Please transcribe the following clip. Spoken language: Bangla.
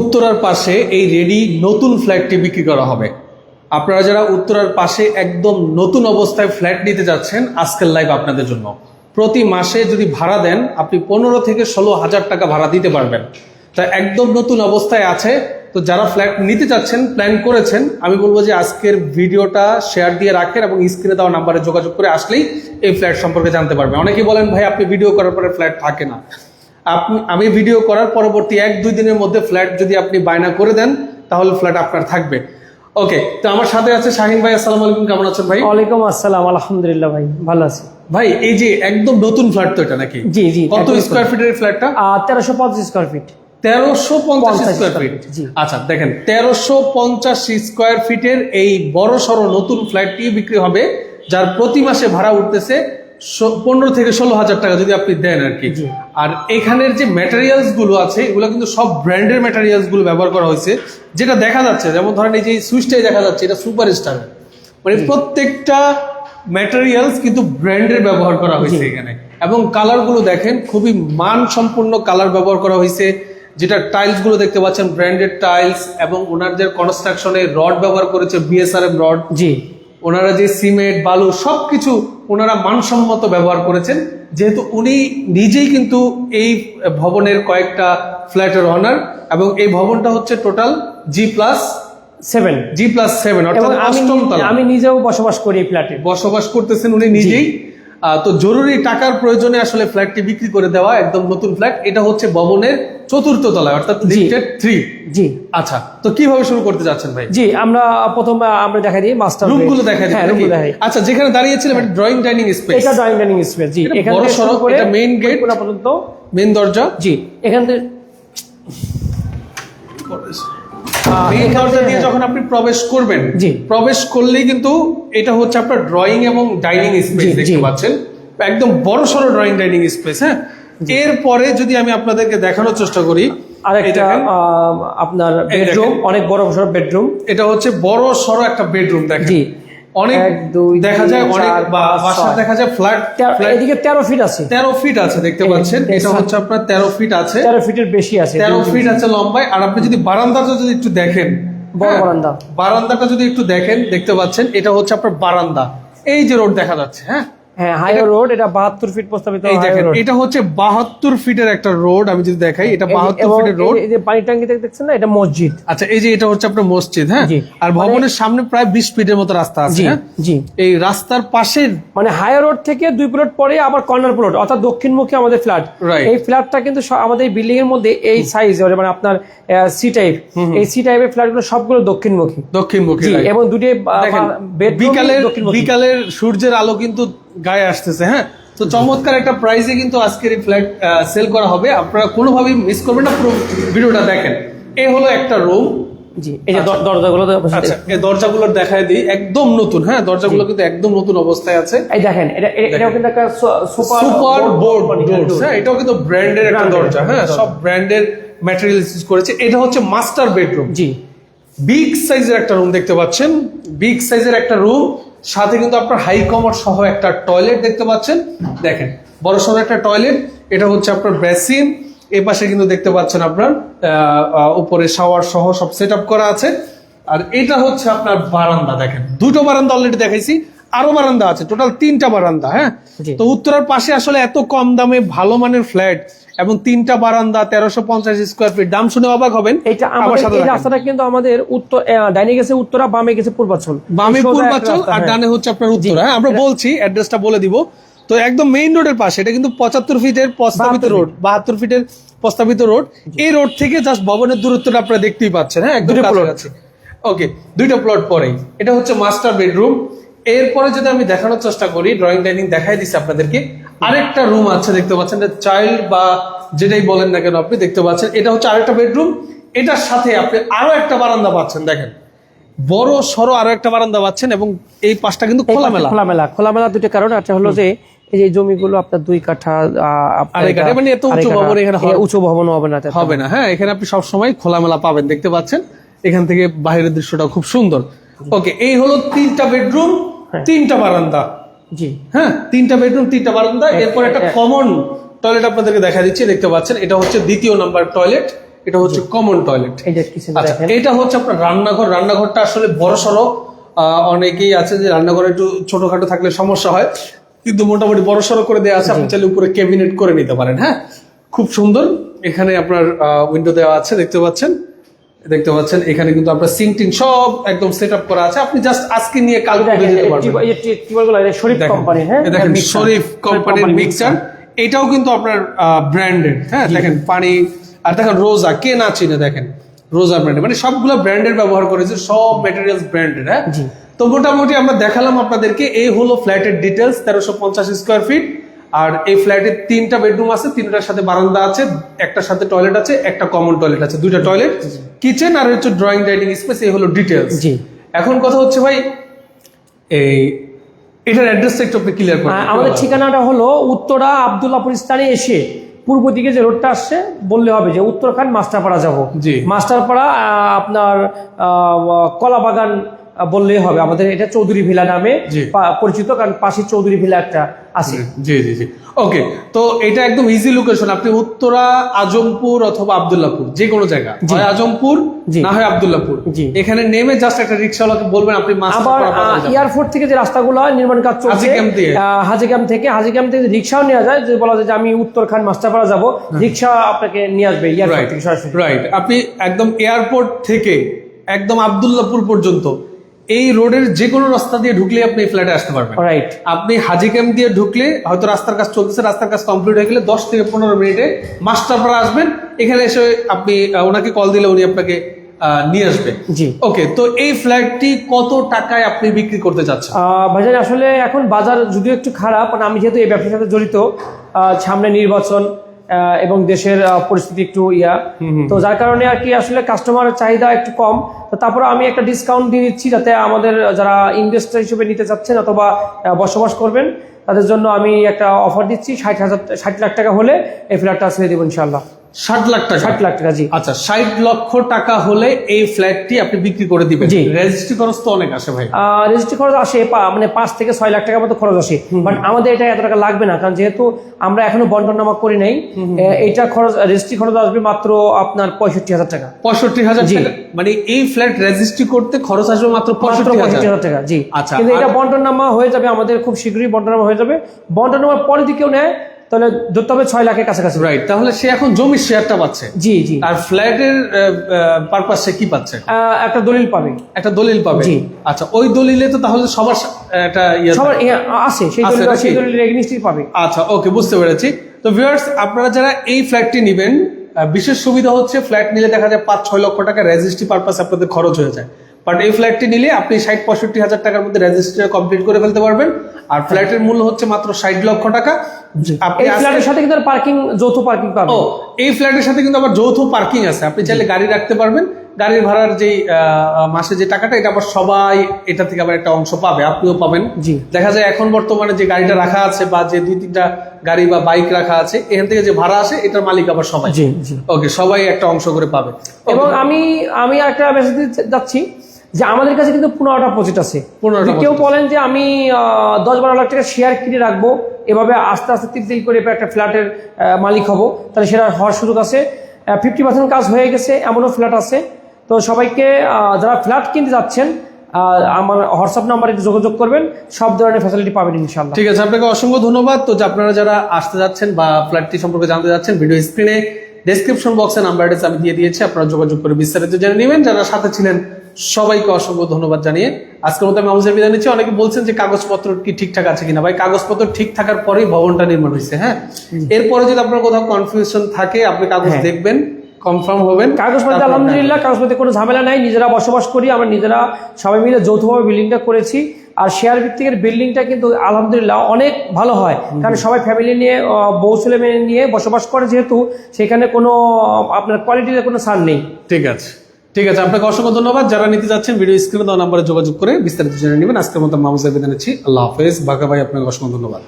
উত্তরার পাশে এই রেডি নতুন ফ্ল্যাটটি বিক্রি করা হবে। আপনারা যারা উত্তরার পাশে একদম নতুন অবস্থায় ফ্ল্যাট নিতে যাচ্ছেন, আজকের লাইভ আপনাদের জন্য। প্রতি মাসে যদি ভাড়া দেন, আপনি পনেরো থেকে ষোলো হাজার টাকা ভাড়া দিতে পারবেন। তা একদম নতুন অবস্থায় আছে। তো যারা ফ্ল্যাট নিতে চাচ্ছেন প্ল্যান করেছেন, আমি বলব যে আজকের ভিডিওটা শেয়ার দিয়ে রাখেন এবং স্ক্রিনে দেওয়া নাম্বারে যোগাযোগ করে আসলেই এই ফ্ল্যাট সম্পর্কে জানতে পারবেন। অনেকেই বলেন, ভাই, আপনি ভিডিও করার পরে ফ্ল্যাট থাকে না। আপনি আমি ভিডিও করার পরবর্তী এক দুই দিনের মধ্যে ফ্ল্যাট যদি আপনি বায়না করে দেন তাহলে ফ্ল্যাট আপনার থাকবে। ওকে তো আমার সাথে আছে শাহিন ভাই আসসালামু আলাইকুম কেমন আছেন ভাই? ওয়ালাইকুম আসসালাম আলহামদুলিল্লাহ ভাই ভালো আছি। ভাই এই যে একদম নতুন ফ্ল্যাট তো এটা নাকি? জি জি কত স্কোয়ার ফিটের ফ্ল্যাটটা তেরোশো পঁচিশ স্কোয়ার ফিট তেরোশো পঞ্চাশ স্কোয়ার ফিট জি। আচ্ছা দেখেন তেরোশো পঞ্চাশ স্কোয়ার ফিটের এই বড় সড়ো নতুন ফ্ল্যাটটি বিক্রি হবে যার প্রতি মাসে ভাড়া উঠতেছে পনেরো থেকে ষোলো হাজার টাকা যদি আপনি দেন আর কি। আর এখানের যে ম্যাটেরিয়ালসগুলো আছে এগুলো কিন্তু সব ব্র্যান্ডের ম্যাটেরিয়ালসগুলো ব্যবহার করা হয়েছে। যেটা দেখা যাচ্ছে যেমন ধরেন এই যে সুইচটাই দেখা যাচ্ছে এটা সুপার স্টার মানে প্রত্যেকটা ম্যাটেরিয়ালস কিন্তু ব্র্যান্ডের ব্যবহার করা হয়েছে এখানে। এবং কালারগুলো দেখেন খুবই মান সম্পূর্ণ কালার ব্যবহার করা হয়েছে। যেটা টাইলসগুলো দেখতে পাচ্ছেন ব্র্যান্ডেড টাইলস এবং ওনাদের কনস্ট্রাকশনে রড ব্যবহার করেছে বিএসআরএম রড জি। ওনারা যে সিমেন্ট বালু সবকিছু ওনারা মানসম্মত ব্যবহার করেছেন। যেহেতু উনি নিজেই কিন্তু এই ভবনের কয়েকটা ফ্ল্যাটের অনার এবং এই ভবনটা হচ্ছে total G plus seven G plus seven অর্থাৎ অষ্টম তলা। আমি নিজেও বসবাস করি এই ফ্ল্যাটে। বসবাস করতেছেন উনি নিজেই। আহ, তো জরুরি টাকার প্রয়োজনে আসলে ফ্ল্যাটটি বিক্রি করে দেওয়া একদম নতুন ফ্ল্যাট। এটা হচ্ছে ভবনের চতুর্থ তলায় অর্থাৎ লিফটেড থ্রি জি। আচ্ছা তো কীভাবে শুরু করতে যাচ্ছেন ভাই? জি আমরা প্রথম আমরা দেখা দিই মাস্টার রুমগুলো দেখা হ্যাঁ রুমগুলো দেখাই। আচ্ছা যেখানে দাঁড়িয়েছিলাম এটা ড্রয়িং ডাইনিং স্পেস এটা ড্রয়িং ডাইনিং স্পেস জি এখান বড় সড়ক, এটা gate। পুরো পর্যন্ত। মেন দরজা। জি এখান থেকে মেইন দরজা দিয়ে যখন আপনি প্রবেশ করবেন জি। প্রবেশ করলেই কিন্তু এটা হচ্ছে আপনার ড্রয়িং এবং ডাইনিং স্পেস দেখতে পাচ্ছেন। একদম বড় সড়ো ড্রয়িং ডাইনিং স্পেস হ্যাঁ? এরপরে যদি আমি আপনাদেরকে দেখানোর চেষ্টা করি আরেকটা আপনার বেডরুম অনেক বড় সড় বেডরুম এটা হচ্ছে বড় সড়ো একটা বেডরুম দেখেন। জি। অনেক দেখা যায় অনেক বা- বাসা দেখা যায় ফ্ল্যাট এদিকে তেরো ফিট আছে। তেরো ফিট আছে দেখতে পাচ্ছেন? এটা হচ্ছে আপনার তেরো ফিট আছে। তেরো ফিটের বেশি আছে তেরো ফিট আছে লম্বায়। আর আপনি যদি বারান্দাটা যদি একটু দেখেন বড় হ্যাঁ, বারান্দা। বারান্দাটা যদি একটু দেখেন দেখতে পাচ্ছেন এটা হচ্ছে আপনার বারান্দা। এই যে রোড দেখা যাচ্ছে হ্যাঁ? হ্যাঁ হাইওয়ে রোড এটা বাহাত্তর ফিট প্রস্তাবিত এই দেখেন এটা হচ্ছে বাহাত্তর ফিটের একটা রোড আমি যদি দেখাই এটা এই যে- বাহাত্তর এবং ফিটের রোড এই যে পানি ট্যাঙ্কি থেকে না এটা মসজিদ। আচ্ছা এই যে এটা হচ্ছে আপনার মসজিদ হ্যাঁ? আর ভবনের সামনে প্রায় বিশ ফিটের মতো রাস্তা আছে জি হ্যাঁ? এই রাস্তার পাশের মানে হাইওয়ে রোড থেকে দুই প্লট পরে আবার কর্নার প্লট অর্থাৎ দক্ষিণমুখী আমাদের ফ্ল্যাট. এই ফ্ল্যাটটা কিন্তু আমাদের বিল্ডিং এর মধ্যে এই সাইজ মানে আপনার সি টাইপ এই সি টাইপের ফ্ল্যাটগুলো সবগুলো দক্ষিণমুখী। দক্ষিণমুখী। এবং দুটি বিকালের বিকালের সূর্যের আলো কিন্তু গায়ে আসতেছে হ্যাঁ? তো চমৎকার একটা প্রাইসে কিন্তু আজকের এই ফ্ল্যাট সেল করা হবে। আপনারা কোনোভাবেই মিস করবেন না পুরো ভিডিওটা দেখেন। এই হলো একটা রুম জি এই যে দরজাগুলো আচ্ছা। এই দরজাগুলো দেখায় দিই। একদম নতুন হ্যাঁ? দরজাগুলো কিন্তু একদম নতুন অবস্থায় আছে। এই দেখেন এটা এটাও কিন্তু একটা সুপার সুপার বোর্ড ডোরস হ্যাঁ? এটাও কিন্তু ব্র্যান্ডের একটা দরজা হ্যাঁ? সব ব্র্যান্ডের ম্যাটেরিয়ালস ইউজ করেছে। এটা হচ্ছে মাস্টার বেডরুম জি। বিগ সাইজের একটা রুম দেখতে পাচ্ছেন। বিগ সাইজের একটা রুম সাথে কিন্তু আপনার হাই কমার সহ একটা টয়লেট দেখতে পাচ্ছেন। দেখেন, বড় সড়ো একটা টয়লেট এটা হচ্ছে আপনার বেসিন এ পাশে কিন্তু দেখতে পাচ্ছেন আপনার উপরে শাওয়ার সহ সব সেট করা আছে। আর এটা হচ্ছে আপনার বারান্দা, দেখেন, দুটো বারান্দা অলরেডি দেখাইছি। আরও বারান্দা আছে টোটাল তিনটা বারান্দা হ্যাঁ? তো উত্তরার পাশে আসলে এত কম দামে ভালো মানের ফ্ল্যাট এবং তিনটা বারান্দা তেরোশো পঞ্চাশ স্কোয়ার ফিট দাম শুনে অবাক হবেন। এটা আমার আমাদের রাস্তাটা কিন্তু আমাদের উত্তর ডাইনে গেছে উত্তরা বামে গেছে পূর্বাঞ্চল বামে পূর্বাচল আর হ্যাঁ। ডানে হচ্ছে আপনার উত্তর হ্যাঁ? আমরা বলছি অ্যাড্রেসটা বলে দিব। তো একদম মেইন রোডের পাশে এটা কিন্তু পঁচাত্তর ফিটের প্রস্তাবিত রোড বাহাত্তর ফিটের প্রস্তাবিত রোড এই রোড থেকে জাস্ট ভবনের দূরত্বটা আপনারা দেখতেই পাচ্ছেন হ্যাঁ? একদম। কাছাকাছি ওকে দুইটা প্লট পরেই। এটা হচ্ছে মাস্টার বেডরুম এরপরে যদি আমি দেখানোর চেষ্টা করি ড্রয়িং ডাইনিং দেখাই দিচ্ছি আপনাদেরকে আরেকটা রুম আছে দেখতে পাচ্ছেন চাইল্ড বা যেটাই বলেন না কেন আপনি দেখতে পাচ্ছেন এটা হচ্ছে আরেকটা বেডরুম এটার সাথে আপনি আরও একটা বারান্দা পাচ্ছেন দেখেন। বড় সরো আরও একটা বারান্দা পাচ্ছেন এবং এই পাশটা কিন্তু খোলামেলা। খোলামেলা। খোলামেলা দুটো কারণ একটা হলো যে এই যে জমিগুলো আপনার দুই কাঠা মানে এত উঁচু ভবন এখানে উঁচু ভবন হবে না হবে না হ্যাঁ এখানে আপনি সব সময় খোলামেলা পাবেন দেখতে পাচ্ছেন। এখান থেকে বাইরের দৃশ্যটা খুব সুন্দর। ওকে এই হলো তিনটা বেডরুম তিনটা বারান্দা। জি। হ্যাঁ তিনটা বেডরুম তিনটা বারান্দা। এরপর একটা কমন টয়লেট আপনাদেরকে দেখা দিচ্ছি দেখতে পাচ্ছেন। এটা হচ্ছে দ্বিতীয় নাম্বার টয়লেট এটা হচ্ছে কমন টয়লেট আচ্ছা এটা হচ্ছে আপনার রান্নাঘর। রান্নাঘরটা আসলে বড় সড়ো অনেকেই আছে যে রান্নাঘরে একটু ছোটখাটো থাকলে সমস্যা হয় কিন্তু মোটামুটি বড় সড়ো করে দেওয়া আছে। আপনি চাইলে উপরে ক্যাবিনেট করে নিতে পারেন হ্যাঁ? খুব সুন্দর। এখানে আপনার উইন্ডো দেওয়া আছে দেখতে পাচ্ছেন। দেখতে পাচ্ছেন এখানে কিন্তু আপনার সিং টিং সব একদম সেট আপ করা আছে। আপনি জাস্ট আজকে নিয়ে কাল করে যেতে পারবেন। শরীফ দেখেন, হ্যাঁ? দেখেন শরীফ কোম্পানির মিক্সার এটাও কিন্তু আপনার ব্র্যান্ডেড হ্যাঁ? দেখেন পানি আর দেখেন রোজা কে না চিনে দেখেন? রোজা ব্র্যান্ডেড মানে সবগুলো ব্র্যান্ডের ব্যবহার করেছে সব ম্যাটেরিয়ালস ব্র্যান্ডেড হ্যাঁ? তো মোটামুটি আমরা দেখালাম আপনাদেরকে এই হলো ফ্ল্যাটের ডিটেলস তেরোশো পঞ্চাশ স্কোয়ার ফিট আর এই ফ্ল্যাটের তিনটা বেডরুম আছে তিনটার সাথে বারান্দা আছে একটার সাথে টয়লেট আছে একটা কমন টয়লেট আছে দুইটা টয়লেট কিচেন আর হচ্ছে ড্রয়িং ডাইনিং স্পেস এই হলো ডিটেলস জি। এখন কথা হচ্ছে ভাই এই এটার অ্যাড্রেসটা একটু আপনি ক্লিয়ার করেন আমাদের ঠিকানাটা হলো উত্তরা আবদুল্লাপুর স্থানে এসে পূর্ব দিকে যে রোডটা আসছে বললে হবে যে উত্তরখান মাস্টারপাড়া যাব। জি। মাস্টারপাড়া আপনার কলাবাগান বললেই হবে। আমাদের এটা চৌধুরী ভিলা নামে পরিচিত কারণ পাশে চৌধুরী ভিলা একটা আছে। জি জি জি। ওকে তো এটা একদম ইজি লোকেশন আপনি উত্তরা আজমপুর অথবা আব্দুল্লাপুর যে কোনো জায়গা। হয় আজমপুর। না হয় আব্দুল্লাপুর। এখানে নেমে জাস্ট একটা রিক্সাওয়ালাকে বলবেন আপনি আবার এয়ারপোর্ট থেকে যে রাস্তাগুলো হয়, নির্মাণ কাজ চলছে হাজি ক্যাম্প দিয়ে। আহ, হাজি ক্যাম্প থেকে হাজি ক্যাম্প থেকে রিক্সাও নেওয়া যায়। যে বলা যায় যে আমি উত্তরখান মাস্টারপাড়া যাব রিক্সা আপনাকে নিয়ে আসবে এয়ারপোর্ট রাইট থেকে সরাসরি। রাইট আপনি একদম এয়ারপোর্ট থেকে একদম আব্দুল্লাপুর পর্যন্ত এই রোডের যে কোনো রাস্তা দিয়ে ঢুকলে আপনি এই ফ্ল্যাটে আসতে পারবেন। রাইট আপনি হাজি ক্যাম্প দিয়ে ঢুকলে হয়তো রাস্তার কাজ চলতেছে রাস্তার কাজ কমপ্লিট হয়ে গেলে দশ থেকে পনেরো মিনিটে মাস্টারপাড়া আসবেন। এখানে এসে আপনি ওনাকে কল দিলে উনি আপনাকে নিয়ে আসবে। জি। ওকে তো এই ফ্ল্যাটটি কত টাকায় আপনি বিক্রি করতে চাচ্ছেন? ভাইজান আসলে এখন বাজার যদিও একটু খারাপ আমি যেহেতু এই ব্যবসার সাথে জড়িত সামনে নির্বাচন এবং দেশের পরিস্থিতি একটু ইয়া। তো যার কারণে আর কি আসলে কাস্টমার চাহিদা একটু কম। তো তারপরে আমি একটা ডিসকাউন্ট দিয়ে দিচ্ছি যাতে আমাদের যারা ইনভেস্টার হিসেবে নিতে চাচ্ছেন অথবা বসবাস করবেন তাদের জন্য আমি একটা অফার দিচ্ছি। ষাট হাজার ষাট লাখ টাকা হলে এই ফ্ল্যাটটা ছেড়ে দেবো ইনশাল্লাহ ষাট লাখ টাকা। ষাট লাখ টাকা জি। আচ্ছা ষাট লক্ষ টাকা হলে এই ফ্ল্যাটটি আপনি বিক্রি করে দিবেন। জি। রেজিস্ট্রি খরচ তো অনেক আসে ভাই। রেজিস্ট্রি খরচ আসে মানে পাঁচ থেকে ছয় লাখ টাকার মতো খরচ আসে। বাট আমাদের এটা এত টাকা লাগবে না কারণ যেহেতু আমরা এখনও বন্টন নামা করি নাই এ, এইটা খরচ রেজিস্ট্রি খরচ আসবে মাত্র আপনার পঁয়ষট্টি হাজার টাকা। পঁয়ষট্টি হাজার। টাকা। মানে এই ফ্ল্যাট রেজিস্ট্রি করতে খরচ আসবে মাত্র পঁয়ষট্টি হাজার। টাকা জি। আচ্ছা, কিন্তু এটা আর- বন্টন নামা হয়ে যাবে আমাদের খুব শীঘ্রই বন্টন নামা হয়ে যাবে। বন্টন নামার পরে যদি কেউ নেয় তাহলে ধরতে হবে ছয় লাখের কাছাকাছি। রাইট তাহলে সে এখন জমির শেয়ারটা পাচ্ছে। জি জি। আর ফ্ল্যাটের পারপাস সে কি পাচ্ছে একটা দলিল পাবে। একটা দলিল পাবে? জি। আচ্ছা ওই দলিলে তো তাহলে সবার একটা ইয়ে সবার আছে সেই দলিল? সেই দলিল এগনিস্টই পাবে। আচ্ছা ওকে বুঝতে পেরেছি। তো ভিউয়ার্স আপনারা যারা এই ফ্ল্যাটটি নেবেন বিশেষ সুবিধা হচ্ছে ফ্ল্যাট নিলে দেখা যায় পাঁচ ছয় লক্ষ টাকা রেজিস্ট্রি পারপাস আপনাদের খরচ হয়ে যায়। বাট এই ফ্ল্যাটটি নিলে আপনি ষাট পঁয়ষট্টি হাজার টাকার মধ্যে রেজিস্ট্রি কমপ্লিট করে ফেলতে পারবেন। আর ফ্ল্যাটের মূল্য হচ্ছে মাত্র ষাট লক্ষ টাকা। আপনি ফ্ল্যাটের সাথে কিন্তু পার্কিং যৌথ পার্কিং পাবে এই ফ্ল্যাটের সাথে কিন্তু আবার যৌথ পার্কিং আছে। আপনি চাইলে গাড়ি রাখতে পারবেন। গাড়ির ভাড়ার যে মাসে যে টাকাটা এটা আবার সবাই এটা থেকে আবার একটা অংশ পাবে আপনিও পাবেন। জি। দেখা যায় এখন বর্তমানে যে গাড়িটা রাখা আছে বা যে দুই তিনটা গাড়ি বা বাইক রাখা আছে এখান থেকে যে ভাড়া আসে এটার মালিক আবার সবাই। জি জি। ওকে সবাই একটা অংশ করে পাবে। এবং আমি আমি একটা মেসেজ দিতে যাচ্ছি। যে আমাদের কাছে কিন্তু পনেরোটা প্রজেক্ট আছে। 15টা কেউ বলেন যে আমি দশ বারো লাখ টাকা শেয়ার কিনে রাখব এভাবে আস্তে আস্তে তিল তিল করে একটা ফ্ল্যাটের মালিক হব তাহলে সেটা হওয়ার সুযোগ আছে। ফিফটি পার্সেন্ট কাজ হয়ে গেছে এমনও ফ্ল্যাট আছে। তো সবাইকে যারা ফ্ল্যাট কিনতে যাচ্ছেন আমার হোয়াটসঅ্যাপ নাম্বারে যোগাযোগ করবেন সব ধরনের ফ্যাসিলিটি পাবেন ইনশাল্লাহ ঠিক আছে আপনাকে অসংখ্য ধন্যবাদ। তো আপনারা যারা আসতে যাচ্ছেন বা ফ্ল্যাটটি সম্পর্কে জানতে যাচ্ছেন ভিডিও স্ক্রিনে ডেসক্রিপশন বক্সে নাম্বার অ্যাড্রেস আমি দিয়ে দিয়েছি আপনারা যোগাযোগ করে বিস্তারিত জেনে নেবেন। যারা সাথে ছিলেন সবাইকে অসংখ্য ধন্যবাদ জানিয়ে আজকের মতো আমি আমাদের বিদায় নিচ্ছি। অনেকে বলছেন যে কাগজপত্র কি ঠিকঠাক আছে কিনা? ভাই কাগজপত্র ঠিক থাকার পরেই ভবনটা নির্মাণ হয়েছে হ্যাঁ? এরপরে যদি আপনার কোথাও কনফিউশন থাকে আপনি কাগজ হ্যাঁ। দেখবেন কনফার্ম হবেন। কাগজপত্র আলহামদুলিল্লাহ কাগজপত্রে কোনো ঝামেলা নাই। নিজেরা বসবাস করি আমরা নিজেরা সবাই মিলে যৌথভাবে বিল্ডিংটা করেছি। আর শেয়ার ভিত্তিকের বিল্ডিংটা কিন্তু আলহামদুলিল্লাহ অনেক ভালো হয়। কারণ সবাই ফ্যামিলি নিয়ে বউ ছেলে মেয়ে নিয়ে বসবাস করে যেহেতু সেখানে কোনো আপনার কোয়ালিটির কোনো ছাড় নেই। ঠিক আছে। ঠিক আছে, আপনাকে অসংখ্য ধন্যবাদ। যারা নিতে যাচ্ছেন ভিডিও স্ক্রিনে দেওয়া নাম্বারে যোগাযোগ করে বিস্তারিত জেনে নেবেন। আজকের মতো মামুজা বিদায় নিচ্ছি। আল্লাহ হাফেজ। বাঘা ভাই, আপনাকে অসংখ্য ধন্যবাদ।